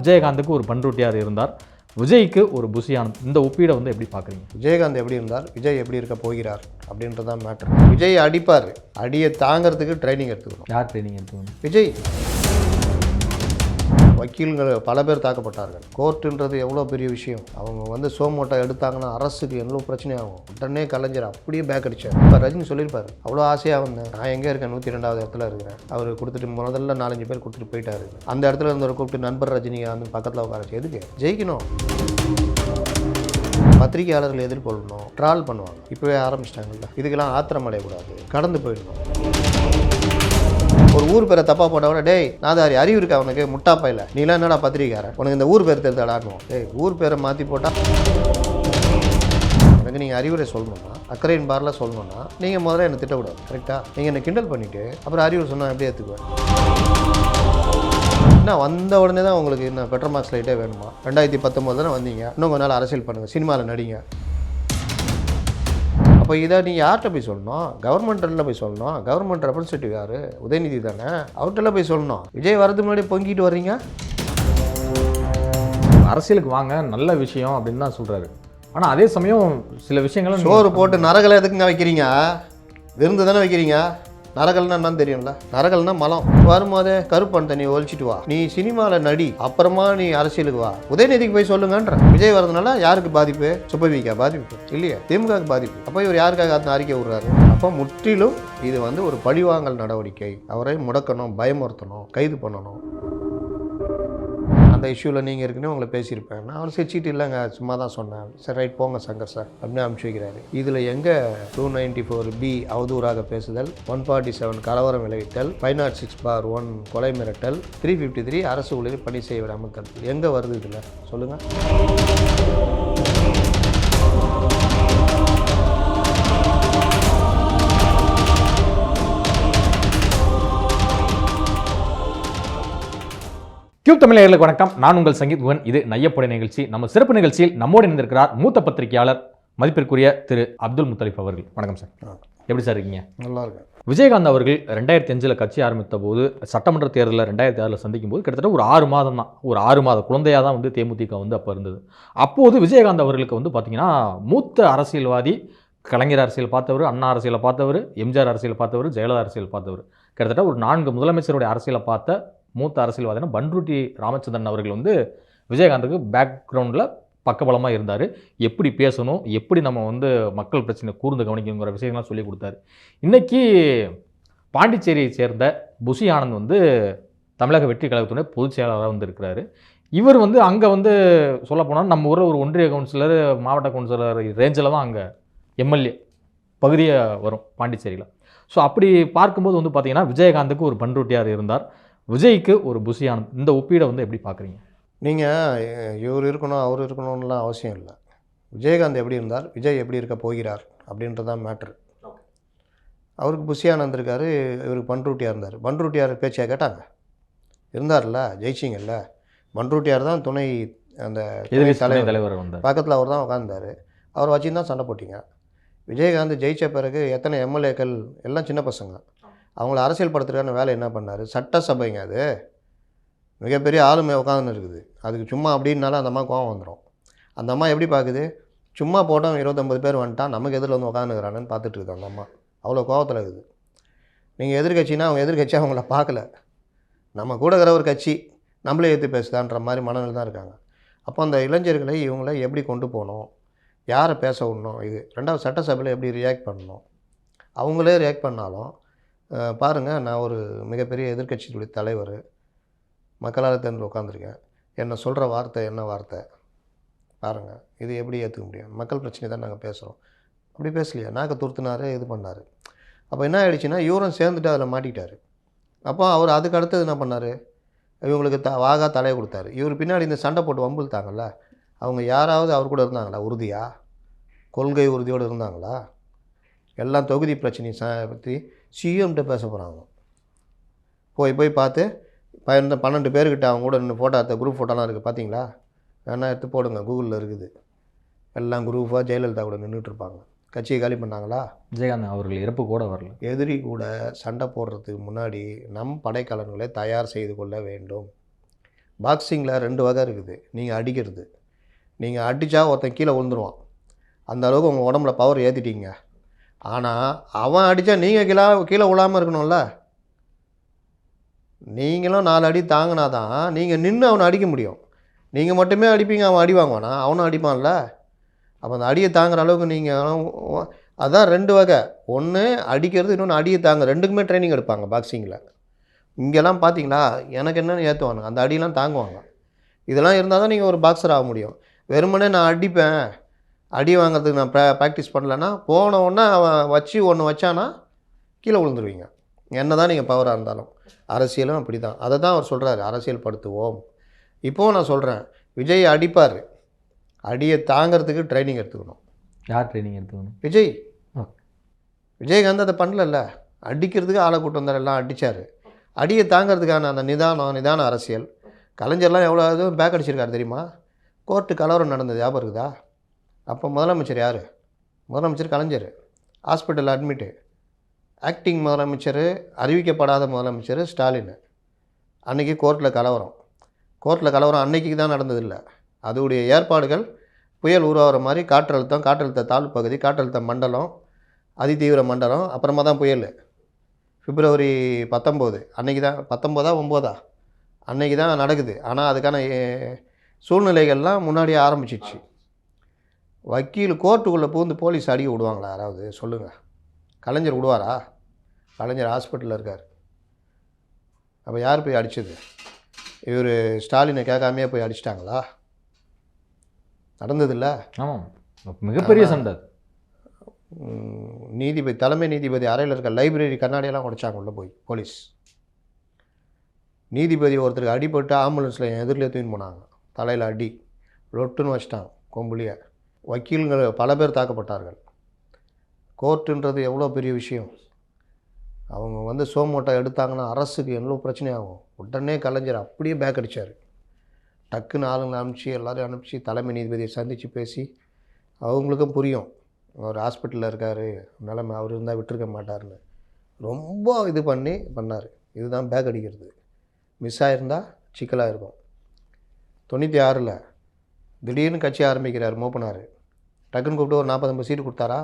விஜயகாந்துக்கு ஒரு பண்ருட்டியார் இருந்தார். விஜய்க்கு ஒரு புசியானந்த் இந்த ஒப்பீடை வந்து எப்படி பார்க்குறீங்க? விஜயகாந்த் எப்படி இருந்தார்? விஜய் எப்படி இருக்க போகிறார்? அப்படின்றதான் மேட்ரு விஜய் அடிப்பார். அடியை தாங்கிறதுக்கு ட்ரைனிங் எடுத்துக்கணும். யார் ட்ரைனிங் எடுத்துக்கணும்? விஜய். வக்கீல்கள் பல பேர் தாக்கப்பட்டார்கள். கோர்ட்டுன்றது எவ்வளோ பெரிய விஷயம். அவங்க வந்து சோமோட்டை எடுத்தாங்கன்னா அரசுக்கு எவ்வளோ பிரச்சனையாகும். உடனே கலைஞர் அப்படியே பேக் அடிச்சார். இப்போ ரஜினி சொல்லியிருப்பார். அவ்வளோ ஆசையாக வந்தேன். நான் எங்கே இருக்கேன்? நூற்றி ரெண்டாவது இடத்துல இருக்கிறேன். அவர் கொடுத்துட்டு முதல்ல நாலஞ்சு பேர் கொடுத்துட்டு போயிட்டாரு. அந்த இடத்துல இருந்தவரை கூப்பிட்டு நண்பர் ரஜினிகாந்த் பக்கத்தில் உட்காரச்சு. எதுக்கு? ஜெயிக்கணும். பத்திரிகையாளர்கள் எதிர்கொள்ளணும். ட்ரால் பண்ணுவாங்க. இப்போவே ஆரம்பிச்சிட்டாங்கல்ல. இதுக்கெல்லாம் ஆத்திரம் அடையக்கூடாது. கடந்து போயிடணும். ஒரு ஊர் பேரை தப்பாக போட்ட கூட டேய் நாதாரி அறிவு இருக்கு அவனுக்கு முட்டாப்பா பையில. நீலாம் என்னடா பத்திரிக்காரன் உனக்கு இந்த ஊர் பேர் தெரிந்தாடான்னு டேய் ஊர் பேரை மாற்றி போட்டால் எனக்கு நீங்கள் அறிவுரை சொல்லணும்னா அக்கறையின் பாரில் சொல்லணும்னா நீங்கள் முதல்ல என்னை திட்டக்கூடாது. கரெக்டாக நீங்கள் என்னை கிண்டல் பண்ணிவிட்டு அப்புறம் அறிவுரை சொன்னால் எப்படி ஏற்றுக்குவேன் என்ன வந்த உடனே தான் உங்களுக்கு என்ன பெட்டர் மார்க்ஸ் லைட்டே வேணுமா? ரெண்டாயிரத்தி பத்தொம்போது தானே வந்தீங்க? இன்னும் கொஞ்ச நாள் அரசியல் பண்ணுங்கள் சினிமாவில் நடிங்க. அப்போ இதை நீ யார்கிட்ட போய் சொல்லணும்? கவர்மெண்ட்டில் போய் சொல்லணும். கவர்மெண்ட் ரெப்ரசன்டேட்டிவ் யார்? உதயநிதி தானே? அவர்கிட்ட போய் சொல்லணும். விஜய் வரதுக்கு முன்னாடி பொங்கிட்டு வர்றீங்க? அரசியலுக்கு வாங்க நல்ல விஷயம் அப்படின்னு தான் சொல்கிறாரு ஆனால் அதே சமயம் சில விஷயங்களும் சோறு போட்டு நரகலை எதுக்குங்க வைக்கிறீங்க? விருந்து தானே வைக்கிறீங்க? நரகல்னா என்னன்னு தெரியும்ல? நரகல்னா மலம். வரும்போதே கருப்பன் தண்ணி ஒழிச்சிட்டு வா. நீ சினிமாவில் நடி. அப்புறமா நீ அரசியலுக்கு வா. உதயநிதிக்கு போய் சொல்லுங்கன்ற. விஜய் வரதுனால யாருக்கு பாதிப்பு? சுப்பவிக்கா பாதிப்பு. இல்லையா? திமுக பாதிப்பு. அப்போ இவர் யாருக்காக அந்த அறிக்கை விடுறாரு? அப்போ முற்றிலும் இது வந்து ஒரு பழிவாங்கல் நடவடிக்கை. அவரை முடக்கணும் பயமுறுத்தணும் கைது பண்ணணும். அந்த இஷ்யூவில் நீங்கள் இருக்குன்னு உங்களை பேசியிருப்பேன். நான் அவர் சிரிச்சிட்டு இல்லைங்க சும்மா தான் சொன்னேன். சரி ரைட் போங்க சங்கர் சார் அப்படின்னு அனுப்பிச்சு வைக்கிறாரு. இதில் எங்கே டூ நைன்டி ஃபோர் பி அவதூறாக பேசுதல் ஒன் ஃபார்ட்டி செவன் கலவரம் விளைவித்தல் five nought six bar one கொலை மிரட்டல் த்ரீ ஃபிஃப்டி த்ரீ அரசு ஊழியர் பணி செய்ய விடாமல் கருத்து எங்கே வருது இதில்? சொல்லுங்கள் கியூப் தமிழர்களுக்கு வணக்கம். நான் உங்கள் சங்கீத் குகன் இது நையப்படை நிகழ்ச்சி. நம்ம சிறப்பு நிகழ்ச்சியில் நம்மோடு இணைந்திருக்கிறார் மூத்த பத்திரிகையாளர் மதிப்பிற்குரிய திரு அப்துல் முத்தலிப் அவர்கள். வணக்கம் சார். எப்படி சார் இருக்கீங்க? நல்லா இருக்கேன். விஜயகாந்த் அவர்கள் ரெண்டாயிரத்தி அஞ்சில் கட்சி ஆரம்பித்த போது சட்டமன்ற தேர்தலில் ரெண்டாயிரத்தி ஆறில் சந்திக்கும் போது கிட்டத்தட்ட ஒரு ஆறு மாதம் தான். ஒரு ஆறு மாத குழந்தையாக தான் வந்து தேமுதிக வந்து அப்போ இருந்தது. அப்போது விஜயகாந்த் அவர்களுக்கு வந்து பார்த்தீங்கன்னா மூத்த அரசியல்வாதி கலைஞர் அரசியல் பார்த்தவர் அண்ணா அரசியலை பார்த்தவர் எம்ஜிஆர் அரசியல் பார்த்தவர் ஜெயலலிதா அரசியல் பார்த்தவர். கிட்டத்தட்ட ஒரு நான்கு முதலமைச்சருடைய அரசியலை பார்த்த மூத்த அரசியல்வாதினா பன்ருட்டி ராமச்சந்திரன் அவர்கள் வந்து விஜயகாந்துக்கு பேக்ரவுண்டில் பக்கபலமாக இருந்தார். எப்படி பேசணும் எப்படி நம்ம வந்து மக்கள் பிரச்சனை கூர்ந்து கவனிக்கணுங்கிற விஷயங்கள்லாம் சொல்லி கொடுத்தாரு. இன்றைக்கி பாண்டிச்சேரியை சேர்ந்த புஷி ஆனந்த் வந்து தமிழக வெற்றி கழகத்துடைய பொதுச் செயலாளராக வந்திருக்கிறாரு. இவர் வந்து அங்கே வந்து சொல்லப்போனால் நம்ம ஊரில் ஒரு ஒன்றிய கவுன்சிலர் மாவட்ட கவுன்சிலர் ரேஞ்சில் தான் அங்கே எம்எல்ஏ பகுதியாக வரும் பாண்டிச்சேரியில். ஸோ அப்படி பார்க்கும்போது வந்து பார்த்திங்கன்னா விஜயகாந்துக்கு ஒரு பன்ருட்டியார் இருந்தார். விஜய்க்கு ஒரு புஷி ஆனந்த் இந்த ஒப்பீடை வந்து எப்படி பார்க்குறீங்க? நீங்கள் இவர் இருக்கணும் அவர் இருக்கணும்லாம் அவசியம் இல்லை. விஜயகாந்த் எப்படி இருந்தார் விஜய் எப்படி இருக்க போகிறார் அப்படின்றதான் மேட்ரு. அவருக்கு புஷியானந்த் இருக்கார் இவருக்கு பன்ருட்டியார் இருந்தார். பன்ருட்டியார் பேச்சியாக கேட்டாங்க. இருந்தார்ல ஜெயிச்சிங்கல்ல. பன்ருட்டியார் தான் துணை அந்த தலைவர். தலைவர் வந்தார். பக்கத்தில் அவர் தான் உட்காந்தார் அவர் வச்சு தான் சண்டை போட்டிங்க. விஜயகாந்த் ஜெயிச்ச பிறகு எத்தனை எம்எல்ஏக்கள் எல்லாம் சின்ன பசங்க. அவங்கள அரசியல் படுத்துறதுக்கான வேலை என்ன பண்ணார்? சட்டசபைங்க அது. மிகப்பெரிய ஆளுமை உட்காந்துன்னு இருக்குது அதுக்கு சும்மா அப்படின்னாலும் அந்த அம்மா கோவம் வந்துடும் அந்த அம்மா எப்படி பார்க்குது? சும்மா போட்டோம் இருபத்தொம்பது பேர் வந்துட்டான். நமக்கு எதிரில் வந்து உட்காந்துக்கிறானுன்னு பார்த்துட்டு இருக்குது அந்த அம்மா. அவ்வளோ கோவத்தில் இருக்குது. நீங்கள் எதிர்கட்சினா அவங்க எதிர்கட்சி அவங்கள பார்க்கல. நம்ம கூட இருக்கிற ஒரு கட்சி நம்மளே ஏற்றி பேசுதான்ற மாதிரி மனநிலை தான் இருக்காங்க. அப்போ அந்த இளைஞர்களை இவங்கள எப்படி கொண்டு போகணும்? யாரை பேச விடணும்? இது ரெண்டாவது சட்டசபையில் எப்படி ரியாக்ட் பண்ணணும்? அவங்களே ரியாக்ட் பண்ணாலும் பாருங்கள் நான் ஒரு மிகப்பெரிய எதிர்கட்சியினுடைய தலைவர். மக்களால் தேர்ந்து உட்காந்துருக்கேன் என்ன சொல்கிற வார்த்தை என்ன வார்த்தை? பாருங்கள் இது எப்படி ஏற்றுக்க முடியும்? மக்கள் பிரச்சனை தான் நாங்கள் பேசுகிறோம் அப்படி பேசலையா நாக்க துருத்துனாரு இது பண்ணார். அப்போ என்ன ஆயிடுச்சுன்னா இவரும் சேர்ந்துட்டு அதில் மாட்டிக்கிட்டார். அப்போ அவர் அதுக்கு அடுத்தது என்ன பண்ணார்? இவங்களுக்கு த வாகா தலையை கொடுத்தாரு. இவர் பின்னாடி இந்த சண்டை போட்டு வம்புழுத்தாங்கல்ல? அவங்க யாராவது அவர் கூட இருந்தாங்களா? உறுதியாக கொள்கை உறுதியோடு இருந்தாங்களா? எல்லாம் தொகுதி பிரச்சனையை ச பற்றி சிஎம்கிட்ட பேச போகிறாங்க போய் போய் பார்த்து பதினொன்று பன்னெண்டு பேர்கிட்ட அவங்க கூட நின்று ஃபோட்டோ எடுத்த குரூப் ஃபோட்டோலாம் இருக்குது பார்த்தீங்களா வேணா எடுத்து போடுங்க கூகுளில் இருக்குது. எல்லாம் குரூப்பாக ஜெயலலிதா கூட நின்றுட்டு இருப்பாங்க. கட்சியை காலி பண்ணாங்களா? விஜயகாந்த் அவர்கள் இறப்பு கூட வரல. எதிரி கூட சண்டை போடுறதுக்கு முன்னாடி நம் படைக்கலன்களை தயார் செய்து கொள்ள வேண்டும். பாக்ஸிங்கில் ரெண்டு வகை இருக்குது. நீங்கள் அடிக்கிறது. நீங்கள் அடித்தா ஒருத்தன் கீழே விழுந்துருவான். அந்த அளவுக்கு உங்கள் உடம்புல பவர் ஏற்றிட்டீங்க ஆனால் அவன் அடித்தா நீங்கள் கீழே கீழே விழாமல் இருக்கணும்ல. நீங்களும் நாலு அடி தாங்கினா தான் நீங்கள் நின்று அவனை அடிக்க முடியும். நீங்கள் மட்டுமே அடிப்பீங்க அவன் அடி வாங்குவானா? அவனும் அடிப்பான்ல. அப்போ அந்த அடியை தாங்குற அளவுக்கு நீங்கள் அதுதான் ரெண்டு வகை. ஒன்று அடிக்கிறது இன்னொன்று அடியை தாங்க. ரெண்டுக்குமே ட்ரைனிங் எடுப்பாங்க பாக்ஸிங்கில் இங்கெல்லாம் பார்த்தீங்களா எனக்கு என்னென்னு ஏற்றுவானுங்க அந்த அடியெல்லாம் தாங்குவாங்க. இதெல்லாம் இருந்தால் தான் நீங்கள் ஒரு பாக்ஸர் ஆக முடியும். வெறுமனே நான் அடிப்பேன். அடி வாங்குறதுக்கு நான் ப்ரா ப்ராக்டிஸ் பண்ணலன்னா போன உடனே அவன் வச்சு ஒன்று வச்சானா கீழே விழுந்துருவீங்க. என்ன தான் நீங்கள் பவராக இருந்தாலும். அரசியலும் அப்படி தான் அதை தான் அவர் சொல்கிறாரு அரசியல் படுத்துவோம் இப்போவும் நான் சொல்கிறேன் விஜய் அடிப்பார். அடியை தாங்கிறதுக்கு ட்ரைனிங் எடுத்துக்கணும். யார் ட்ரைனிங் எடுத்துக்கணும்? விஜய். விஜயகாந்த் அதை பண்ணலல்ல. அடிக்கிறதுக்கு ஆளை கூட்டு வந்தார். எல்லாம் அடித்தார் அடியை தாங்கிறதுக்கான அந்த நிதானம் நிதான அரசியல். கலைஞர்லாம் எவ்வளோ பேக் அடிச்சிருக்காரு தெரியுமா? கோர்ட்டு கலவரம் நடந்தது. ஞாபகம் இருக்குதா? அப்போ முதலமைச்சர் யார்? முதலமைச்சர் கலைஞர். ஹாஸ்பிட்டல் அட்மிட்டு ஆக்டிங் முதலமைச்சர் அறிவிக்கப்படாத முதலமைச்சர் ஸ்டாலின். அன்றைக்கி கோர்ட்டில் கலவரம். கோர்ட்டில் கலவரம் அன்னைக்கு தான் நடந்ததில்லை. அதோடைய ஏற்பாடுகள் புயல் உருவாகிற மாதிரி காற்றழுத்தம் காற்றழுத்த தாழ்வு பகுதி காற்றழுத்த மண்டலம் அதிதீவிர மண்டலம் அப்புறமா தான் புயல். பிப்ரவரி பத்தொம்போது. அன்னைக்கு தான். பத்தொம்போதா ஒம்போதா? அன்னைக்கு தான் நடக்குது. ஆனால் அதுக்கான சூழ்நிலைகள்லாம் முன்னாடியே ஆரம்பிச்சிச்சு. வக்கீல் கோர்ட்டுக்குள்ளே பூந்து போலீஸ் அடிக்க விடுவாங்களா? யாராவது? சொல்லுங்கள் கலைஞர் விடுவாரா? கலைஞர் ஹாஸ்பிட்டலில் இருக்கார். அப்போ யார் போய் அடிச்சது? இவர் ஸ்டாலினை கேட்காமையே போய் அடிச்சிட்டாங்களா? நடந்ததில்ல ஆமாம். மிகப்பெரிய சண்டை நீதிபதி தலைமை நீதிபதி அறையில் இருக்க லைப்ரரி கண்ணாடியெல்லாம் உடைச்சாங்க உள்ள போய் போலீஸ். நீதிபதி ஒருத்தருக்கு அடிபட்டு ஆம்புலன்ஸில் என் எதிரில் தூக்கின்னு போனாங்க. தலையில் அடி. லொட்டுன்னு வச்சிட்டான் கொம்புலிய. வக்கீல்கள் பல பேர் தாக்கப்பட்டார்கள். கோர்ட்டுன்றது எவ்வளோ பெரிய விஷயம். அவங்க வந்து சோமோட்டா எடுத்தாங்கன்னா அரசுக்கு எவ்வளோ பிரச்சனையாகும். உடனே கலைஞர் அப்படியே பேக் அடித்தார் டக்குன்னு ஆளுங்களை அனுப்பிச்சு எல்லோரும் அனுப்பிச்சு தலைமை நீதிபதியை சந்தித்து பேசி அவங்களுக்கும் புரியும். அவர் ஹாஸ்பிட்டலில் இருக்கார். நிலைமை அவர் இருந்தால் விட்டுருக்க மாட்டார்னு ரொம்ப இது பண்ணி பண்ணார். இதுதான் பேக் அடிக்கிறது. மிஸ் ஆகிருந்தால் சிக்கலாக இருக்கும். தொண்ணூற்றி ஆறில் திடீர்னு கட்சி ஆரம்பிக்கிறார் மூப்பனார். டக்குன்னு கூப்பிட்டு ஒரு நாற்பது ஐம்பது சீட்டு கொடுத்தாரா?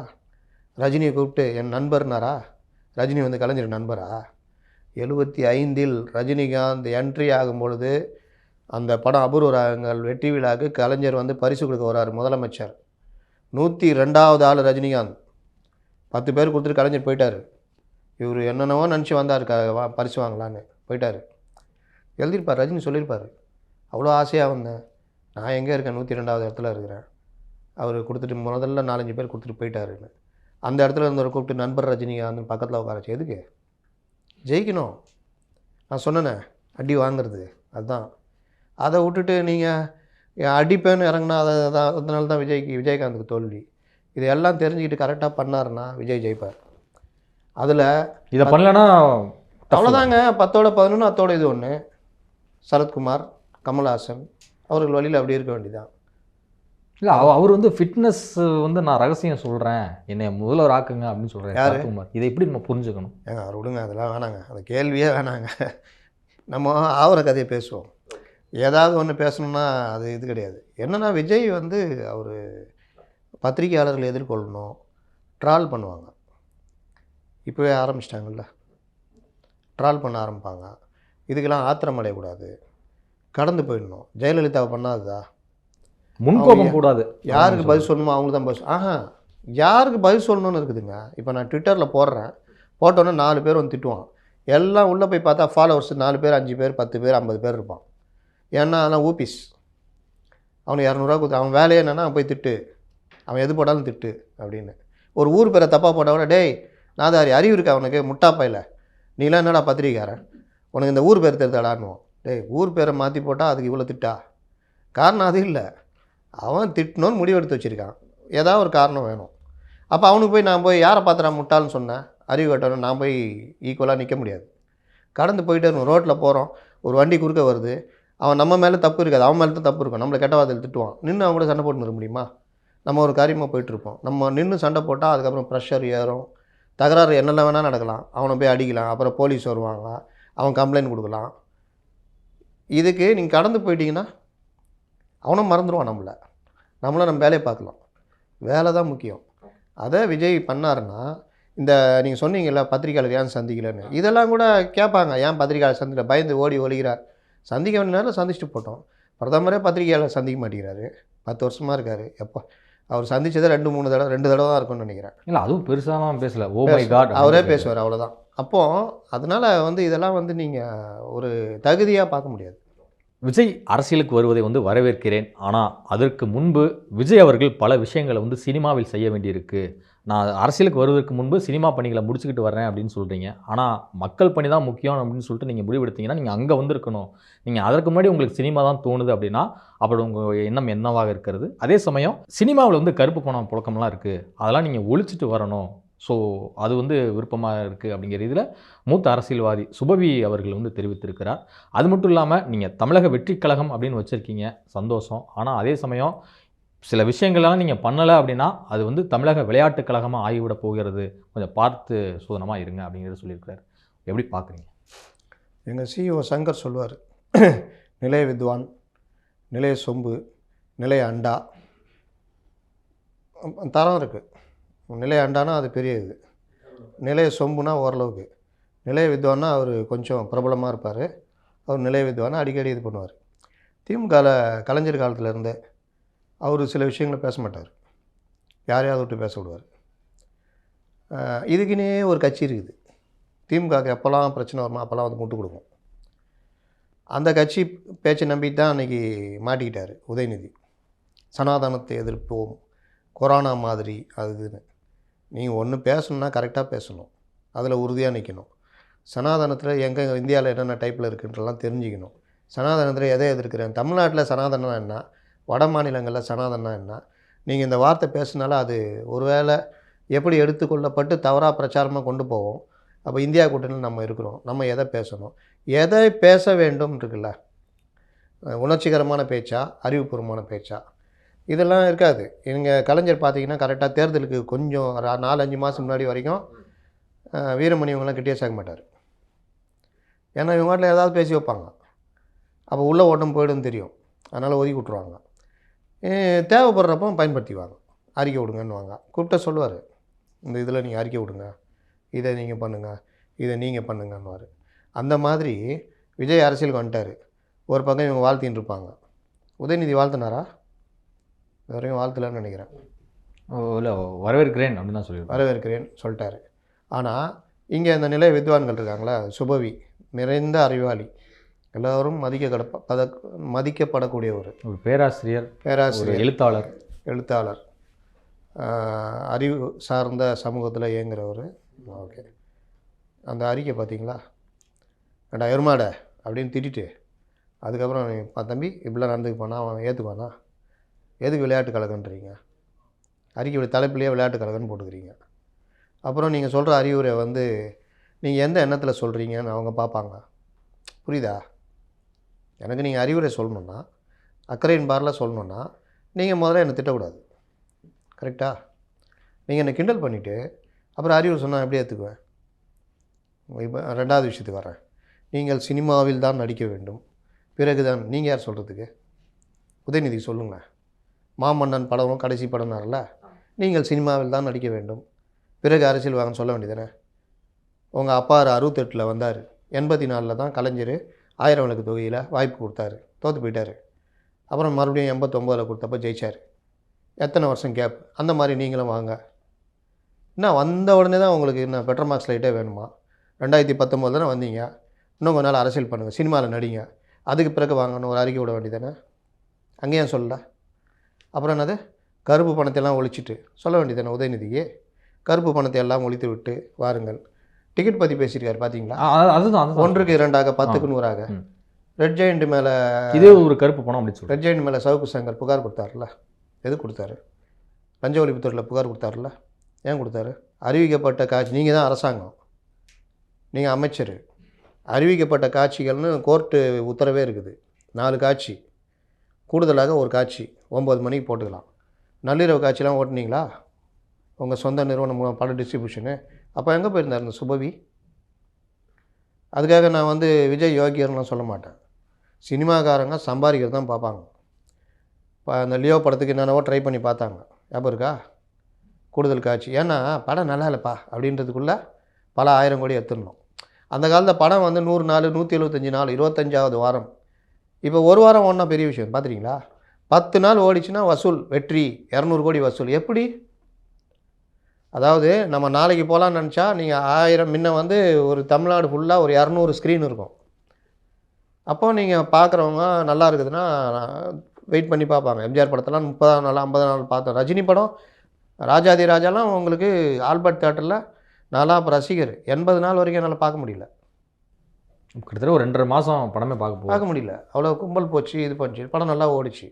ரஜினியை கூப்பிட்டு என் நண்பர்னாரா? ரஜினி வந்து கலைஞர் நண்பரா? எழுபத்தி ஐந்தில் ரஜினிகாந்த் என்ட்ரி ஆகும் பொழுது அந்த படம் அபூர்வ ராகங்கள் வெற்றி விழாக்கு கலைஞர் வந்து பரிசு கொடுக்க வர்றார் முதலமைச்சர். நூற்றி ரெண்டாவது ஆள் ரஜினிகாந்த். பத்து பேர் கொடுத்துட்டு கலைஞர் போயிட்டார். இவர் என்னென்னவோ நினச்சி வந்தார் க வா பரிசு வாங்கலான்னு போயிட்டார். எழுதியிருப்பார் ரஜினி சொல்லியிருப்பார். அவ்வளோ ஆசையாக வந்தேன். நான் எங்கே இருக்கேன்? நூற்றி ரெண்டாவது இடத்துல இருக்கிறேன். அவர் கொடுத்துட்டு முதல்ல நாலஞ்சு பேர் கொடுத்துட்டு போயிட்டாருன்னு அந்த இடத்துல இருந்தவரை கூப்பிட்டு நண்பர் ரஜினிகாந்த் பக்கத்தில் உட்காரச்சு எதுக்கு? ஜெயிக்கணும். நான் சொன்னேனே அடி வாங்குறது அதுதான். அதை விட்டுட்டு நீங்கள் அடிப்பேன்னு இறங்கினா அதை தான் அதனால தான் விஜய்க்கு விஜயகாந்துக்கு தோல்வி. இது எல்லாம் தெரிஞ்சுக்கிட்டு கரெக்டாக பண்ணாருன்னா விஜய் ஜெயிப்பார். அதில் இதை பண்ணலன்னா அவ்வளோதாங்க பத்தோட பதினொன்று அத்தோட இது ஒன்று சரத்குமார் கமல்ஹாசன் அவர்கள் வழியில் அப்படி இருக்க வேண்டியதான் இல்லை அவர் வந்து ஃபிட்னஸ் வந்து நான் ரகசியம் சொல்கிறேன் என்னை முதல்வர் ஆக்குங்க அப்படின்னு சொல்கிறேன்? சரத்குமார் இதை எப்படி நம்ம புரிஞ்சுக்கணும்? ஏங்க அவர் விடுங்க அதெல்லாம் வேணாங்க. அந்த கேள்வியே வேணாங்க. நம்ம ஆவர கதையை பேசுவோம். ஏதாவது ஒன்று பேசணும்னா அது இது கிடையாது. என்னன்னா விஜய் வந்து அவர் பத்திரிகையாளர்களை எதிர்கொள்ளணும் ட்ரால் பண்ணுவாங்க. இப்போவே ஆரம்பிச்சிட்டாங்கல்ல. ட்ரால் பண்ண ஆரம்பிப்பாங்க. இதுக்கெல்லாம் ஆத்திரம் அடையக்கூடாது. கடந்து போயிடணும். ஜெயலலிதாவை பண்ணாததா? முன்கோபம் கூடாது. யாருக்கு பதில் சொல்லணுமோ அவங்களுக்கு தான் பதில் ஆஹா யாருக்கு பதில் சொல்லணும்னு இருக்குதுங்க? இப்போ நான் ட்விட்டரில் போடுறேன். போட்டோன்னே நாலு பேர் வந்து திட்டுவான் எல்லாம் உள்ளே போய் பார்த்தா ஃபாலோவர்ஸ் நாலு பேர் அஞ்சு பேர் பத்து பேர் ஐம்பது பேர் இருப்பான் ஏன்னா அதெல்லாம் ஊபிஸ். அவனுக்கு இரநூறுவா கொடுத்து அவன் வேலையே என்னன்னா அவன் போய் திட்டு. அவன் எது போட்டாலும் திட்டு அப்படின்னு. ஒரு ஊர் பேரை தப்பாக போட்டால் கூட டேய் நாதாரி அறிவு இருக்கா அவனுக்கு முட்டாப்பையில் நீலாம் என்னடா பத்திரிக்காரன் உனக்கு இந்த ஊர் பேர் தெரிந்தாடான்னுவோம் டேய் ஊர் பேரை மாற்றி போட்டால் அதுக்கு இவ்வளோ திட்டா? காரணம் அது இல்லை. அவன் திட்டணும்னு முடிவெடுத்து வச்சுருக்கான். ஏதாவது ஒரு காரணம் வேணும். அப்போ அவனுக்கு போய் நான் போய் யாரை பார்த்து நான் முட்டாள்னு சொன்னேன்? அறிவு கட்டணும் நான் போய் ஈக்குவலாக நிற்க முடியாது. கடந்து போயிட்டே இருக்கணும். ரோட்டில் போகிறோம் ஒரு வண்டி குறுக்க வருது. அவன் நம்ம மேலே தப்பு இருக்காது. அவன் மேலே தான் தப்பு இருக்கும். நம்மளை கெட்ட வார்த்தையில் திட்டுவான். நின்று அவன் கூட சண்டை போட்டு வர முடியுமா? நம்ம ஒரு காரியமாக போயிட்டுருப்போம். நம்ம நின்று சண்டை போட்டால் அதுக்கப்புறம் ப்ரெஷர் ஏறும். தகராறு என்னெல்லாம் வேணால் நடக்கலாம். அவனை போய் அடிக்கலாம். அப்புறம் போலீஸ் வருவாங்க அவன் கம்ப்ளைண்ட் கொடுக்கலாம். இதுக்கு நீங்கள் கடந்து போயிட்டீங்கன்னா அவனும் மறந்துடுவான் நம்மளை. நம்மளும் நம்ம வேலையை பார்க்கலாம். வேலை தான் முக்கியம். அதை விஜய் பண்ணாருன்னா இந்த நீங்கள் சொன்னீங்கல்ல பத்திரிக்கையாளர் ஏன் சந்திக்கலன்னு. இதெல்லாம் கூட கேட்பாங்க. ஏன் பத்திரிக்கையாளர் சந்திக்கல? பயந்து ஓடி ஒழிகிறார். சந்திக்க வேண்டிய நேரம் சந்திச்சுட்டு போட்டோம். பிரதமரே பத்திரிக்கையாளர் சந்திக்க மாட்டேங்கிறாரு. பத்து வருஷமாக இருக்கார். எப்போ? அவர் சந்திச்சதே ரெண்டு மூணு தடவை ரெண்டு தடவை தான் இருக்கும்னு நினைக்கிறேன். இல்லை அதுவும் பெருசாலாம் பேசல. ஓ மை காட் அவரே பேசுவார் அவ்வளோதான் அப்போது அதனால் வந்து இதெல்லாம் வந்து நீங்கள் ஒரு தகுதியாக பார்க்க முடியாது. விஜய் அரசியலுக்கு வருவதை வந்து வரவேற்கிறேன். ஆனால் அதற்கு முன்பு விஜய் அவர்கள் பல விஷயங்களை வந்து சினிமாவில் செய்ய வேண்டியிருக்கு. நான் அரசியலுக்கு வருவதற்கு முன்பு சினிமா பணிகளை முடிச்சுக்கிட்டு வரேன் அப்படின்னு சொல்கிறீங்க ஆனால் மக்கள் பணி தான் முக்கியம் அப்படின்னு சொல்லிட்டு நீங்கள் முடிவெடுத்தீங்கன்னா நீங்கள் அங்கே வந்திருக்கணும். நீங்கள் அதற்கு முன்னாடி உங்களுக்கு சினிமா தான் தோணுது அப்படின்னா அப்படி உங்கள் எண்ணம் என்னவாக இருக்கிறது? அதே சமயம் சினிமாவில் வந்து கருப்பு பணம் புழக்கம்லாம் இருக்குது அதெல்லாம் நீங்கள் ஒழிச்சிட்டு வரணும். ஸோ அது வந்து விருப்பமாக இருக்குது அப்படிங்கிற இதில் மூத்த அரசியல்வாதி சுபவி அவர்கள் வந்து தெரிவித்திருக்கிறார். அது மட்டும் இல்லாமல் நீங்கள் தமிழக வெற்றி கழகம் அப்படின்னு வச்சுருக்கீங்க சந்தோஷம். ஆனால் அதே சமயம் சில விஷயங்கள்லாம் நீங்கள் பண்ணலை அப்படின்னா அது வந்து தமிழக விளையாட்டுக் கழகமாக ஆகிவிட போகிறது. கொஞ்சம் பார்த்து சூதனமாக இருங்க அப்படிங்கிறத சொல்லியிருக்கிறார். எப்படி பார்க்குறீங்க எங்கள் சிஇஓ சங்கர் சொல்லுவார் நிலைய வித்வான் நிலைய சொம்பு நிலைய அண்டா. தரம் இருக்குது நிலை அண்டானா அது பெரிய இது. நிலைய சொம்புனா ஓரளவுக்கு. நிலைய வித்வான்னா அவர் கொஞ்சம் பிரபலமாக இருப்பார். அவர் நிலைய வித்வானா அடிக்கடி இது பண்ணுவார். திமுகவில் கலைஞர் காலத்தில் இருந்தே அவர் சில விஷயங்களை பேச மாட்டார். யாரையாவது விட்டு பேச விடுவார். இதுக்குன்னே ஒரு கட்சி இருக்குது. திமுகவுக்கு எப்போல்லாம் பிரச்சனை வருமா அப்போல்லாம் வந்து முட்டு கொடுக்கும். அந்த கட்சி பேச்சை நம்பி தான் அன்றைக்கி மாட்டிக்கிட்டார் உதயநிதி. சனாதனத்தை எதிர்ப்போம். கொரோனா மாதிரி அது இதுன்னு. நீங்கள் ஒன்று பேசணுன்னா கரெக்டாக பேசணும். அதில் உறுதியாக நிற்கணும் சனாதனத்தில் எங்கே இந்தியாவில் என்னென்ன டைப்பில் இருக்குன்றலாம் தெரிஞ்சுக்கணும். சனாதனத்தில் எதை எதிர்க்கிறேன்? தமிழ்நாட்டில் சனாதனம் என்ன? வட மாநிலங்களில் சனாதனம் என்ன? நீங்கள் இந்த வார்த்தை பேசுனால அது ஒருவேளை எப்படி எடுத்துக்கொள்ளப்பட்டு தவறாக பிரச்சாரமாக கொண்டு போவோம் அப்போ இந்தியா கூட்டணியில் நம்ம இருக்கிறோம். நம்ம எதை பேசணும்? எதை பேச வேண்டும் இருக்குல்ல? உணர்ச்சிகரமான பேச்சா? அறிவுபூர்வமான பேச்சா? இதெல்லாம் இருக்காது. எங்கள் கலைஞர் பார்த்தீங்கன்னா கரெக்டாக தேர்தலுக்கு கொஞ்சம் நாலஞ்சு நாலு அஞ்சு மாதம் முன்னாடி வரைக்கும் வீரமணி இவங்கெல்லாம் கிட்டே சேர்க்க மாட்டார். ஏன்னா இவங்க வாட்டில் ஏதாவது பேசி வைப்பாங்க. அப்போ உள்ளே ஓட்டம் போயிடும் தெரியும். அதனால் ஒதுக்கி விட்ருவாங்க தேவைப்படுறப்போ பயன்படுத்திக்குவாங்க. அறிக்கை விடுங்கன்னுவாங்க. கூப்பிட்டா சொல்லுவார். இந்த இதில் நீங்கள் அறிக்கை விடுங்க. இதை நீங்கள் பண்ணுங்கள் இதை நீங்கள் பண்ணுங்கன்னுவார். அந்த மாதிரி விஜய் அரசியலுக்கு வந்துட்டார். ஒரு பக்கம் இவங்க வாழ்த்தின்னு இருப்பாங்க உதயநிதி வாழ்த்தினாரா? இது வரைக்கும் வாழ்த்தலன்னு நினைக்கிறேன் இல்லை வரவேற்கிறேன் அப்படின்னு தான் சொல்லியிருக்காரு வரவேற்கிறேன் சொல்லிட்டாரு. ஆனால் இங்கே இந்த நிலைய வித்வான்கள் இருக்காங்களா? சுபவி நிறைந்த அறிவாளி. எல்லோரும் மதிக்க கடப்ப பத மதிக்கப்படக்கூடிய ஒரு ஒரு பேராசிரியர். பேராசிரியர் எழுத்தாளர். எழுத்தாளர் அறிவு சார்ந்த சமூகத்தில் இயங்குறவர். ஓகே. அந்த அறிக்கை பார்த்தீங்களா ஏண்டா எருமாடை அப்படின்னு திட்டிட்டு அதுக்கப்புறம் நீ, "பா தம்பி இப்படிலாம் நடந்துக்கு போனால் அவன் ஏற்றுக்குவானா எதுக்கு விளையாட்டு கழகன்றீங்க அறிக்கையோட தலைப்பிலேயே விளையாட்டு கழகம்னு போட்டுக்கிறீங்க. அப்புறம் நீங்கள் சொல்கிற அறிவுரை வந்து நீங்கள் எந்த எண்ணத்தில் சொல்கிறீங்கன்னு அவங்க பார்ப்பாங்க. புரியுதா? எனக்கு நீங்கள் அறிவுரை சொல்லணுன்னா அக்கறையின் பாரில் சொல்லணுன்னா நீங்கள் முதல்ல என்னை திட்டக்கூடாது. கரெக்டாக நீங்கள் என்னை கிண்டல் பண்ணிவிட்டு அப்புறம் அறிவுரை சொன்னால் எப்படி ஏற்றுக்குவேன் இப்போ ரெண்டாவது விஷயத்துக்கு வரேன் நீங்கள் சினிமாவில் தான் நடிக்க வேண்டும். பிறகுதான் நீங்கள் யார் சொல்கிறதுக்கு உதயநிதி சொல்லுங்களேன். மாமன்னன் படம் கடைசி படம்னார்ல நீங்கள் சினிமாவில் தான் நடிக்க வேண்டும். பிறகு அரசியல் வாங்க சொல்ல வேண்டியதானே உங்கள் அப்பா அறுபத்தெட்டில் வந்தார். எண்பத்தி நாலில் தான் கலைஞர் ஆயிரம் விளக்கு தொகையில் வாய்ப்பு கொடுத்தாரு. தோற்று போயிட்டார். அப்புறம் மறுபடியும் எண்பத்தொம்போதில் கொடுத்தப்ப ஜெயிச்சார். எத்தனை வருஷம் கேப் அந்த மாதிரி நீங்களும் வாங்க. என்ன வந்த உடனே தான் உங்களுக்கு என்ன பெட்டர் மார்க்ஸ் லைட்டே வேணுமா? ரெண்டாயிரத்தி பத்தொம்போது தானே வந்தீங்க. இன்னும் கொஞ்ச நாள் அரசியல் பண்ணுங்கள் சினிமாவில் நடிங்க. அதுக்கு பிறகு வாங்கணும் ஒரு அறிக்கை விட வேண்டியதானே அங்கேயும் சொல்லலை. அப்புறம் என்னது? கருப்பு பணத்தை எல்லாம் ஒழிச்சிட்டு சொல்ல வேண்டியதானே உதயநிதிக்கு? கருப்பு பணத்தை எல்லாம் ஒழித்து விட்டு வாருங்கள் டிக்கெட் பற்றி பேசியிருக்காரு பார்த்தீங்களா அதுதான் ஒன்றுக்கு இரண்டாக பத்துக்கு நூறாக. ரெட் ஜெயிண்ட் மேலே இதே ஒரு கருப்பு பணம் அப்படின்னு ரெட் ஜெயிண்ட் மேலே சவுக்கு சங்கர் புகார் கொடுத்தாருல எது கொடுத்தாரு? லஞ்ச ஒழிப்புத்துறையில் புகார் கொடுத்தாருல ஏன் கொடுத்தாரு? அறிவிக்கப்பட்ட காட்சி நீங்கள் தான் அரசாங்கம். நீங்கள் அமைச்சர். அறிவிக்கப்பட்ட காட்சிகள்னு கோர்ட்டு உத்தரவே இருக்குது. நாலு காட்சி. கூடுதலாக ஒரு காட்சி. ஒம்பது மணிக்கு போட்டுக்கலாம். நள்ளிரவு காட்சிலாம் ஓட்டுனீங்களா? உங்கள் சொந்த நிறுவனம் மூலம் பட டிஸ்ட்ரிபியூஷனு அப்போ எங்கே போயிருந்தார் இந்த சுபவி? அதுக்காக நான் வந்து விஜய் யோகியர்லாம் சொல்ல மாட்டேன். சினிமாக்காரங்க சம்பாதிக்கிறது தான் பார்ப்பாங்க. இப்போ அந்த லியோ படத்துக்கு என்னென்னவோ ட்ரை பண்ணி பார்த்தாங்க. ஞாபகம் இருக்கா? கூடுதல் காட்சி. ஏன்னா படம் நல்லா இல்லைப்பா அப்படின்றதுக்குள்ளே பல ஆயிரம் கோடி எடுத்துடணும். அந்த காலத்தில் படம் வந்து நூறு நாள் நூற்றி எழுபத்தஞ்சி நாள் இருபத்தஞ்சாவது வாரம். இப்போ ஒரு வாரம் ஒன்றா பெரிய விஷயம். பார்த்துறீங்களா பத்து நாள் ஓடிச்சுன்னா வசூல் வெற்றி இரநூறு கோடி வசூல். எப்படி? அதாவது நம்ம நாளைக்கு போகலான்னு நினச்சா நீங்கள் ஆயிரம் முன்ன வந்து ஒரு தமிழ்நாடு ஃபுல்லாக ஒரு இரநூறு ஸ்க்ரீன் இருக்கும். அப்போ நீங்கள் பார்க்குறவங்க நல்லா இருக்குதுன்னா வெயிட் பண்ணி பார்ப்பாங்க. எம்ஜிஆர் படத்தெல்லாம் முப்பதாம் நாள் ஐம்பதாம் நாள் பார்த்தோம். ரஜினி படம் ராஜாதி ராஜாலாம் உங்களுக்கு ஆல்பர்ட் தேட்டரில் நான்லாம் அப்போ ரசிகர். எண்பது நாள் வரைக்கும் என்னால் பார்க்க முடியல. கிட்டத்தட்ட ஒரு ரெண்டரை மாதம் படமே பார்க்க பார்க்க முடியல. அவ்வளோ கும்பல் போச்சு இது பண்ணுச்சு படம் நல்லா ஓடிச்சு.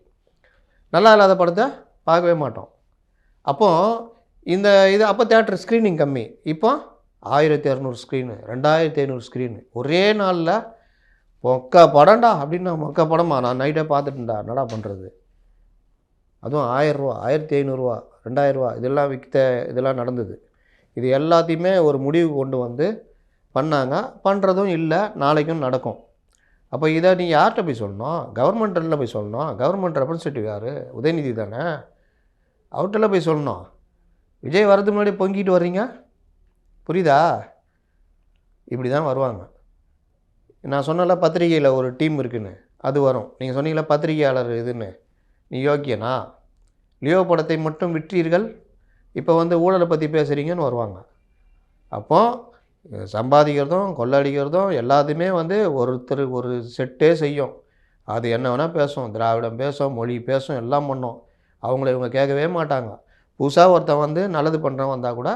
நல்லா இல்லாத படத்தை பார்க்கவே மாட்டோம். அப்போது இந்த இது அப்போ தேட்டர் ஸ்க்ரீனிங் கம்மி. இப்போ ஆயிரத்தி இரநூறு ஸ்க்ரீனு ரெண்டாயிரத்தி ஐநூறு ஸ்க்ரீனு ஒரே நாளில் மொக்க படம்டா அப்படின்னா மொக்க படமா? நான் நைட்டே பார்த்துட்டேன்டா என்னடா பண்ணுறது அதுவும் ஆயிரரூவா ஆயிரத்தி ஐநூறுரூவா ரெண்டாயிரரூவா இதெல்லாம் விற்க இதெல்லாம் நடந்தது. இது எல்லாத்தையுமே ஒரு முடிவு கொண்டு வந்து பண்ணாங்க. பண்ணுறதும் இல்லை நாளைக்கும் நடக்கும். அப்போ இதை நீ யார்கிட்ட போய் சொல்லணும்? கவர்மெண்ட்டில் போய் சொல்லணும். கவர்மெண்ட் ரெப்ரசன்டேட்டிவ் யார்? உதயநிதி தானே? அவர்கிட்டலாம் போய் சொல்லணும். விஜய் வரதுக்கு முன்னாடி பொங்கிட்டு வர்றீங்க? புரியுதா? இப்படி தான் வருவாங்க. நான் சொன்னல பத்திரிகையில் ஒரு டீம் இருக்குன்னு. அது வரும். நீங்கள் சொன்னீங்களா பத்திரிகையாளர் இதுன்னு. நீ யோக்கியனா? லியோ படத்தை மட்டும் விற்றீர்கள்? இப்போ வந்து ஊழலை பற்றி பேசுகிறீங்கன்னு வருவாங்க. அப்போது சம்பாதிக்கிறதும் கொள்ளடிக்கிறதும் எல்லாத்தையுமே வந்து ஒருத்தர் ஒரு செட்டே செய்யும். அது என்ன வேணால் பேசும். திராவிடம் பேசும் மொழி பேசும் எல்லாம் பண்ணும். அவங்கள இவங்க கேட்கவே மாட்டாங்க. புதுசாக ஒருத்தன் வந்து நல்லது பண்ணுறவன் வந்தால் கூட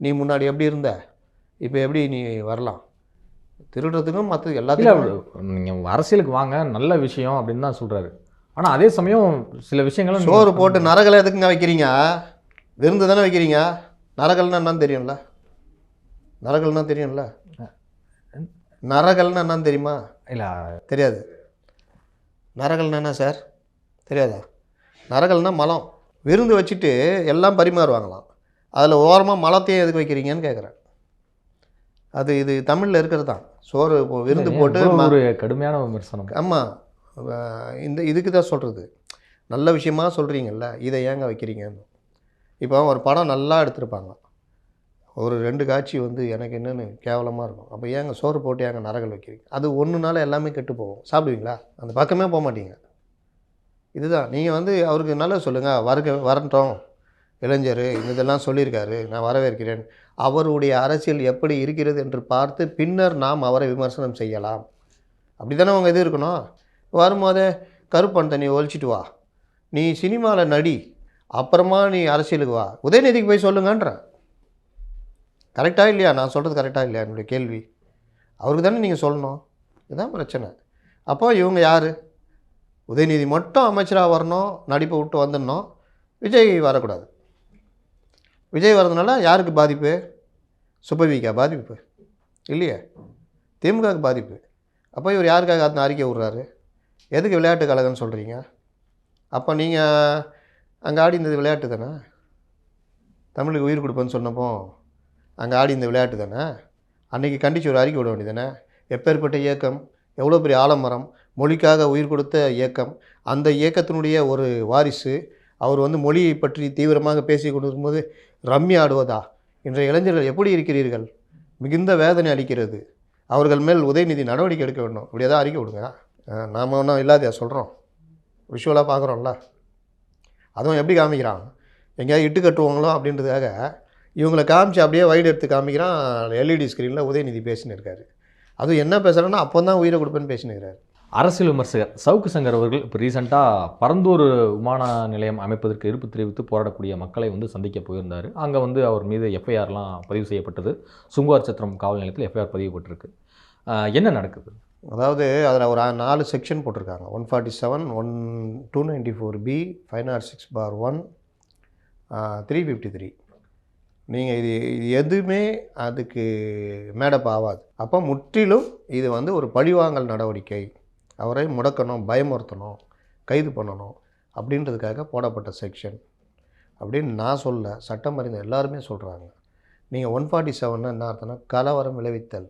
நீ முன்னாடி எப்படி இருந்த? இப்போ எப்படி நீ வரலாம்? திருடுறதுக்கும் இல்லை எல்லாத்துக்கும் நீங்கள் அரசியலுக்கு வாங்க. நல்ல விஷயம் அப்படின்னு தான் சொல்கிறாரு ஆனால் அதே சமயம் சில விஷயங்களும் சோறு போட்டு நரகலை எதுக்குங்க வைக்கிறீங்க? விருந்து தானே வைக்கிறீங்க? நரகல்னா என்னன்னு தெரியும்ல. நரகல்னா தெரியும்ல? நரகல்னா என்னன்னு தெரியுமா? இல்லை. தெரியாது. நரகல்னா என்ன சார்? தெரியாதா? நரகல்னா மலம். விருந்து வச்சுட்டு எல்லாம் பரிமாறுவாங்களாம். அதில் ஓரமாக மலத்தையும் எதுக்கு வைக்கிறீங்கன்னு கேட்குறேன் அது இது தமிழில் இருக்கிறது தான். சோறு விருந்து போட்டு ஒரு கடுமையான விமர்சனம். ஆமாம் இந்த இதுக்கு தான் சொல்கிறது நல்ல விஷயமா சொல்கிறீங்கல்ல இதை ஏங்க வைக்கிறீங்கன்னு. இப்போ ஒரு படம் நல்லா எடுத்திருப்பாங்க ஒரு ரெண்டு காட்சி வந்து எனக்கு என்னென்னு கேவலமாக இருக்கும். அப்போ ஏங்க சோறு போட்டு ஏங்க நரகல் வைக்கிறீங்க? அது ஒன்றுனால எல்லாமே கெட்டு போகும். சாப்பிடுவீங்களா? அந்த பக்கமே போக மாட்டீங்க. இதுதான். நீங்கள் வந்து அவருக்கு நல்லா சொல்லுங்கள் வருக வரட்டும். இளைஞர் இந்த இதெல்லாம் சொல்லியிருக்காரு. நான் வரவேற்கிறேன். அவருடைய அரசியல் எப்படி இருக்கிறது என்று பார்த்து பின்னர் நாம் அவரை விமர்சனம் செய்யலாம். அப்படி தானே உங்கள் இது இருக்கணும்? வரும்போதே கருப்பன் தண்ணி ஒழிச்சிட்டு வா. நீ சினிமாவில் நடி. அப்புறமா நீ அரசியலுக்கு வா. உதயநிதிக்கு போய் சொல்லுங்கன்றேன். கரெக்டாக இல்லையா? நான் சொல்கிறது கரெக்டாக இல்லையா? என்னுடைய கேள்வி. அவருக்கு தானே நீங்கள் சொல்லணும். இதுதான் பிரச்சனை. அப்போ இவங்க யார்? உதயநிதி மட்டும் அமைச்சராக வரணும் நடிப்பை விட்டு வந்துடணும். விஜய் வரக்கூடாது. விஜய் வரதுனால யாருக்கு பாதிப்பு? சுப்பவிக்கா பாதிப்பு. இல்லையே? திமுகவுக்கு பாதிப்பு. அப்போ இவர் யாருக்காக அந்த அறிக்கை விட்றாரு? எதுக்கு விளையாட்டு கழகம்னு சொல்கிறீங்க அப்போ நீங்கள் அங்கே ஆடி இருந்தது விளையாட்டு தானே? தமிழுக்கு உயிர் கொடுப்பேன்னு சொன்னப்போ அங்கே ஆடி இந்த விளையாட்டு தானே? அன்றைக்கி கண்டித்து ஒரு அறிக்கை விட வேண்டியதானே எப்பேற்பட்ட இயக்கம் எவ்வளோ பெரிய ஆலமரம் மொழிக்காக உயிர் கொடுத்த இயக்கம் அந்த இயக்கத்தினுடைய ஒரு வாரிசு அவர் வந்து மொழியை பற்றி தீவிரமாக பேசி கொண்டிருக்கும்போது ரம்மி ஆடுவதா? இன்றைய இளைஞர்கள் எப்படி இருக்கிறீர்கள்? மிகுந்த வேதனை அளிக்கிறது. அவர்கள் மேல் உதயநிதி நடவடிக்கை எடுக்க வேண்டும். இப்படி ஏதாவது அறிக்கை விடுங்க நாம் ஒன்றும் இல்லாதையா சொல்கிறோம் விஷுவலாக பார்க்குறோம்ல. அதுவும் எப்படி காமிக்கிறான்? எங்கேயாவது இட்டு கட்டுவாங்களோ அப்படின்றதுக்காக இவங்களை காமிச்சு அப்படியே வைடு எடுத்து காமிக்கிறான் எல்இடி ஸ்க்ரீனில் உதயநிதி பேசின்னு இருக்காரு. அதுவும் என்ன பேசுகிறேன்னா அப்போ தான் உயிரை கொடுப்பேன்னு பேசினுக்கிறாரு அரசியல் விமர்சகர் சவுக்கு சங்கர் அவர்கள் இப்போ ரீசெண்டாக பரந்தூர் விமான நிலையம் அமைப்பதற்கு எதிர்ப்பு தெரிவித்து போராடக்கூடிய மக்களை வந்து சந்திக்க போயிருந்தார். அங்கே வந்து அவர் மீது எஃப்ஐஆர்லாம் பதிவு செய்யப்பட்டது. சுங்குவார் சத்திரம் காவல் நிலையத்தில் எஃப்ஐஆர் பதிவுப்பட்டிருக்கு ஆஹ் என்ன நடக்குது? அதாவது அதில் ஒரு நாலு செக்ஷன் போட்டிருக்காங்க. One forty seven one two ninety four B five nought six bar one three fifty three நீங்கள் இது எதுவுமே அதுக்கு மேடப் ஆகாது அப்போ முற்றிலும் இது வந்து ஒரு பழிவாங்கல் நடவடிக்கை. அவரை முடக்கணும் பயமுறுத்தணும் கைது பண்ணணும் அப்படின்றதுக்காக போடப்பட்ட செக்ஷன். அப்படின்னு நான் சொல்ல சட்டம் அறிந்த எல்லாருமே சொல்கிறாங்க நீங்கள் ஒன் ஃபார்ட்டி செவன்னா என்ன அர்த்தம்னா கலவரம் விளைவித்தல்.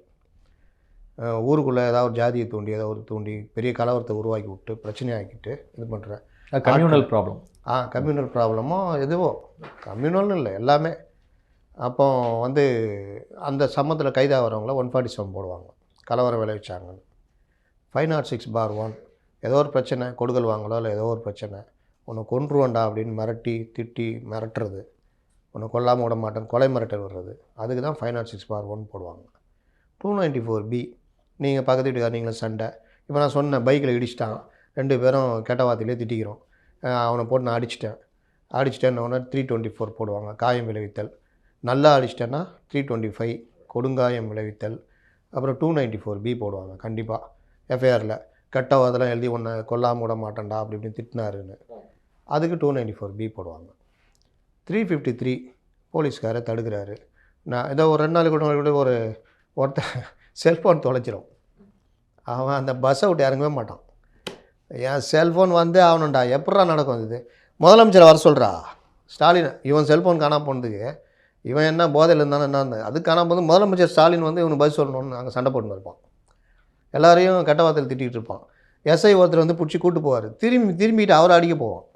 ஊருக்குள்ளே ஏதாவது ஒரு ஜாதியை தூண்டி ஏதாவது ஒரு தூண்டி பெரிய கலவரத்தை உருவாக்கி விட்டு பிரச்சனையாக்கிட்டு இது பண்ணுறேன் கம்யூனல் ப்ராப்ளம் ஆ கம்யூனல் ப்ராப்ளமோ எதுவோ. கம்யூனல்னு இல்லை எல்லாமே. அப்போ வந்து அந்த சம்மத்தில் கைதாகிறவங்கள ஒன் ஃபார்ட்டி செவன் போடுவாங்க. கலவரம் விளைவிச்சாங்கன்னு five nought six bar one ஏதோ ஒரு பிரச்சனை கொடுக்கல் வாங்கலோ இல்லை ஏதோ ஒரு பிரச்சனை. உன்னை கொன்றுவண்டா அப்படின்னு மிரட்டி திட்டி மிரட்டுறது. உன்னை கொல்லாமல் விட மாட்டேன் கொலை மிரட்டல் வர்றது. அதுக்கு தான் five nought six bar one போடுவாங்க. டூ நைன்ட்டி ஃபோர் பி நீங்கள் பக்கத்து வீட்டுக்கார நீங்களும் சண்டை. இப்போ நான் சொன்னேன் பைக்கில் இடிச்சிட்டான். ரெண்டு பேரும் கெட்ட வார்த்தையிலே திட்டிக்கிறோம். அவனை போட்டு நான் அடிச்சிட்டேன். அடிச்சிட்டேன்னு த்ரீ டுவெண்ட்டி ஃபோர் போடுவாங்க. காயம் விளைவித்தல். நல்லா அடிச்சிட்டேன்னா த்ரீ டுவெண்ட்டி ஃபைவ் கொடுங்காயம் விளைவித்தல் அப்புறம் டூ நைன்ட்டி ஃபோர் பி போடுவாங்க கண்டிப்பாக எஃப்ஐஆரில் கெட்ட அதெல்லாம் எழுதி ஒன்று கொல்லாமல் விட மாட்டேன்டா அப்படி இப்படின்னு திட்டினாருன்னு. அதுக்கு டூ நைன்ட்டி ஃபோர் பி போடுவாங்க. த்ரீ ஃபிஃப்டி த்ரீ போலீஸ்காரை தடுக்கிறாரு. நான் ஏதோ ஒரு ரெண்டு நாள் கூட கூட ஒரு ஒருத்தன் செல்ஃபோன் தொலைச்சிரும். அவன் அந்த பஸ்ஸை விட்டு இறங்கவே மாட்டான். என் செல்ஃபோன் வந்து ஆகணும்டா. எப்படா நடக்கும் இது? முதலமைச்சரை வர சொல்கிறா ஸ்டாலின் இவன் செல்ஃபோன் காணாம போனதுக்கு இவன் என்ன போதையில் இருந்தானே என்ன அது போது முதலமைச்சர் ஸ்டாலின் வந்து இவனுக்கு பதில் சொல்லணும்னு அங்கே சண்டை போட்டுன்னு இருப்பான். எல்லாரையும் கெட்ட வார்த்தையில் திட்டிகிட்டு இருப்பான். எஸ்ஐ ஒருத்தர் வந்து பிடிச்சி கூட்டு போவார். திரும்பி திரும்பிட்டு அவரை அடிக்க போவான்.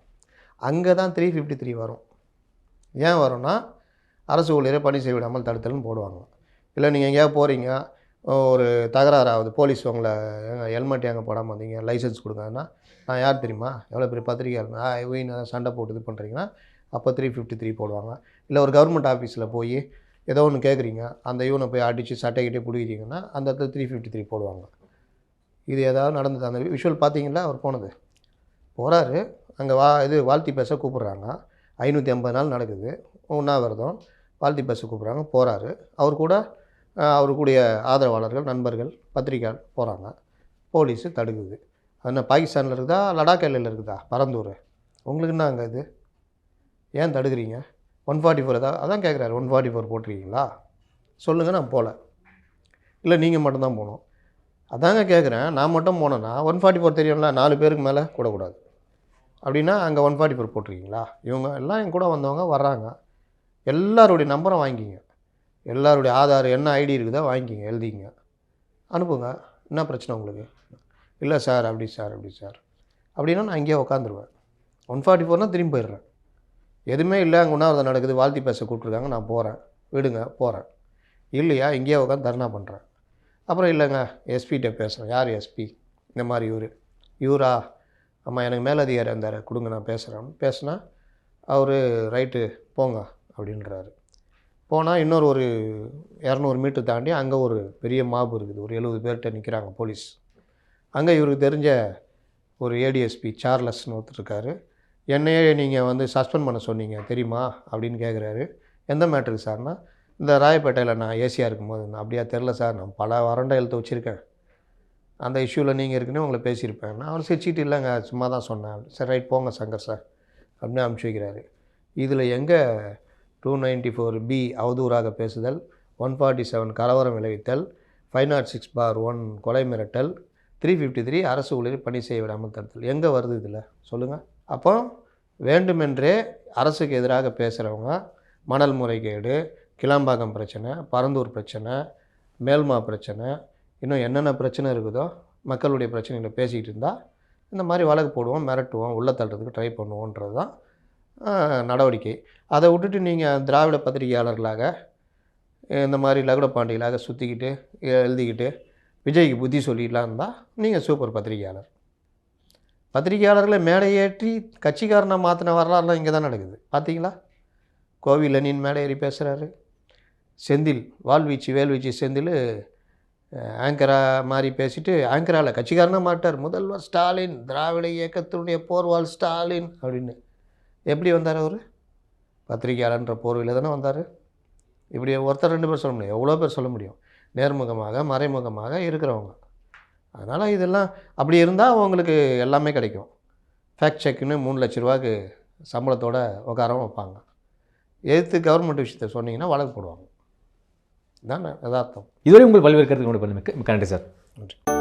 அங்கே தான் த்ரீ ஃபிஃப்டி த்ரீ வரும். ஏன் வரும்னா அரசு ஊழியரை பணி செய்ய விடாமல் தடுத்தல்னு போடுவாங்க. இல்லை நீங்கள் எங்கேயாவது போகிறீங்க ஒரு தகராறு ஆகுது போலீஸ் உங்களை ஏங்க ஹெல்மெட் எங்கே போடாமல் வந்தீங்க லைசன்ஸ் கொடுங்கன்னா நான் யார் தெரியுமா? எவ்வளோ பெரிய பத்திரிக்கை ஆ சண்டை போட்டு இது பண்ணுறீங்கன்னா அப்போ த்ரீ ஃபிஃப்டி த்ரீ போடுவாங்க. இல்லை ஒரு கவர்மெண்ட் ஆஃபீஸில் போய் ஏதோ ஒன்று கேட்குறீங்க அந்த இவனை போய் அடித்து சட்டைக்கிட்டே பிடிக்கிறீங்கன்னா அந்த இடத்துல த்ரீ ஃபிஃப்டி த்ரீ போடுவாங்க. இது ஏதாவது நடந்தது. அந்த விஷுவல் பார்த்தீங்களா? அவர் போனது. போகிறாரு அங்கே வா இது வாழ்த்தி பேச கூப்பிட்றாங்க. ஐநூற்றி ஐம்பது நாள் நடக்குது. உண்ணாவிரதம். வாழ்த்தி பேச கூப்பிட்றாங்க. போகிறாரு அவர் கூட அவருக்குடைய ஆதரவாளர்கள் நண்பர்கள் பத்திரிக்கையாளர் போகிறாங்க போலீஸு தடுக்குது. அது என்ன பாகிஸ்தானில் இருக்குதா? லடாக் எல்லையில் இருக்குதா? பரந்தூர். உங்களுக்கு என்ன அங்கே இது? ஏன் தடுக்கிறீங்க? ஒன் ஃபார்ட்டி ஃபோர் ஏதாவது அதான் கேட்குறாரு ஒன் ஃபார்ட்டி ஃபோர் போட்டிருக்கீங்களா? சொல்லுங்கள் நான் போகல இல்லை நீங்கள் மட்டும்தான் போகணும். அதாங்க கேட்குறேன் நான் மட்டும் போனேன்னா ஒன் ஃபார்ட்டி ஃபோர் தெரியும்ல நாலு பேருக்கு மேலே கூடக்கூடாது. அப்படின்னா அங்கே ஒன் ஃபார்ட்டி ஃபோர் போட்டிருக்கீங்களா? இவங்க எல்லாம் என் கூட வந்தவங்க வர்றாங்க. எல்லாருடைய நம்பரை வாங்கிக்கிங்க எல்லாருடைய ஆதார் என்ன ஐடி இருக்குதோ வாங்கிக்கிங்க எழுதிங்க. அனுப்புங்க. என்ன பிரச்சனை உங்களுக்கு? இல்லை சார் அப்படி சார் அப்படி சார். அப்படின்னா நான் இங்கேயே உட்காந்துருவேன் ஒன் ஃபார்ட்டி ஃபோர்னால் திரும்பி போயிடுறேன். எதுவுமே இல்லை அங்கே உண்ணாவிரதம் நடக்குது வாழ்த்தி பேச கூப்பிட்ருக்காங்க நான் போகிறேன் விடுங்க போகிறேன் இல்லையா இங்கேயே உட்காந்து தர்ணா பண்ணுறேன் அப்புறம் இல்லைங்க எஸ்பிகிட்ட பேசுகிறேன் யார் எஸ்பி? இந்த மாதிரி இவர். இவரா? ஆமாம் எனக்கு மேலதிகாரி இருந்தார் கொடுங்க நான் பேசுகிறேன் பேசுனா அவர் ரைட்டு போங்க அப்படின்றாரு. போனால் இன்னொரு ஒரு இரநூறு மீட்டர் தாண்டி அங்கே ஒரு பெரிய மாபு இருக்குது. ஒரு எழுபது பேர்கிட்ட நிற்கிறாங்க போலீஸ். அங்கே இவருக்கு தெரிஞ்ச ஒரு ஏடிஎஸ்பி சார்லஸ்னு ஒருத்தர் இருக்காரு. என்னையே நீங்கள் வந்து சஸ்பெண்ட் பண்ண சொன்னீங்க தெரியுமா? அப்படின்னு கேட்குறாரு எந்த மேட்ருக்கு சார்னா இந்த ராயப்பேட்டையில் நான் ஏசியாக இருக்கும்போது நான் அப்படியா தெரில சார் நான் பல வறண்ட எழுத்து வச்சுருக்கேன். அந்த இஷ்யூவில் நீங்கள் இருக்குன்னு உங்களை பேசியிருப்பேன். நான் அவர் சிரிச்சிட்டு இல்லைங்க சும்மா தான் சொன்னேன். சரி ரைட் போங்க சங்கர் சார் அப்படின்னு அனுப்பிச்சி வைக்கிறாரு. இதில் எங்கே டூ நைன்ட்டி ஃபோர் பி அவதூறாக பேசுதல் ஒன் ஃபார்ட்டி செவன் கலவரம் விளைவித்தல் five nought six bar one கொலை மிரட்டல் த்ரீ ஃபிஃப்டி த்ரீ அரசு ஊழியர் பணி செய்ய விடாமல் தடுத்தல். எங்கே வருது இதில்? சொல்லுங்கள் அப்போ வேண்டுமென்றே அரசுக்கு எதிராக பேசுகிறவங்க மணல் முறைகேடு கிளாம்பாக்கம் பிரச்சனை பரந்தூர் பிரச்சனை மேல்மா பிரச்சனை இன்னும் என்னென்ன பிரச்சனை இருக்குதோ மக்களுடைய பிரச்சனைகளை பேசிக்கிட்டு இருந்தால் இந்த மாதிரி வழக்கு போடுவோம் மிரட்டுவோம் உள்ளே தள்ளுறதுக்கு ட்ரை பண்ணுவோன்றது தான் நடவடிக்கை. அதை விட்டுட்டு நீங்கள் திராவிட பத்திரிகையாளர்களாக இந்த மாதிரி லகுட பாண்டிகளாக சுற்றிக்கிட்டு எழுதிக்கிட்டு விஜய்க்கு புத்தி சொல்லிடலாம் இருந்தால் நீங்கள் சூப்பர் பத்திரிகையாளர். பத்திரிகையாளர்களை மேடை ஏற்றி கட்சிக்காரனை மாற்றின வரலாறுலாம் இங்கே தான் நடக்குது. பார்த்தீங்களா? கோவி லெனின் மேடை ஏறி பேசுகிறாரு செந்தில் வால்வீச்சு வேல்வீச்சு செந்தில் ஆங்கரா மாதிரி பேசிட்டு ஆங்கராவில் கட்சிக்காரனாக மாட்டார். முதல்வர் ஸ்டாலின் திராவிட இயக்கத்தினுடைய போர்வால் ஸ்டாலின் அப்படின்னு. எப்படி வந்தார் அவர்? பத்திரிகையாளன்ற போர்வையில் தானே வந்தார். இப்படி ஒருத்தர் ரெண்டு பேர் சொல்ல முடியும். எவ்வளோ பேர் சொல்ல முடியும்? நேர்முகமாக மறைமுகமாக இருக்கிறவங்க. அதனால் இதெல்லாம் அப்படி இருந்தால் அவங்களுக்கு எல்லாமே கிடைக்கும். ஃபேக்ட் செக்குன்னு மூணு லட்ச ரூபாய்க்கு சம்பளத்தோட உட்காரவும் வைப்பாங்க. எதிர்த்து கவர்மெண்ட் விஷயத்தை சொன்னீங்கன்னா வழக்கு போடுவாங்க. இதான் யதார்த்தம். இதுவரை உங்கள் பல்வேறு கருத்துக்களுடைய நன்றி சார். நன்றி.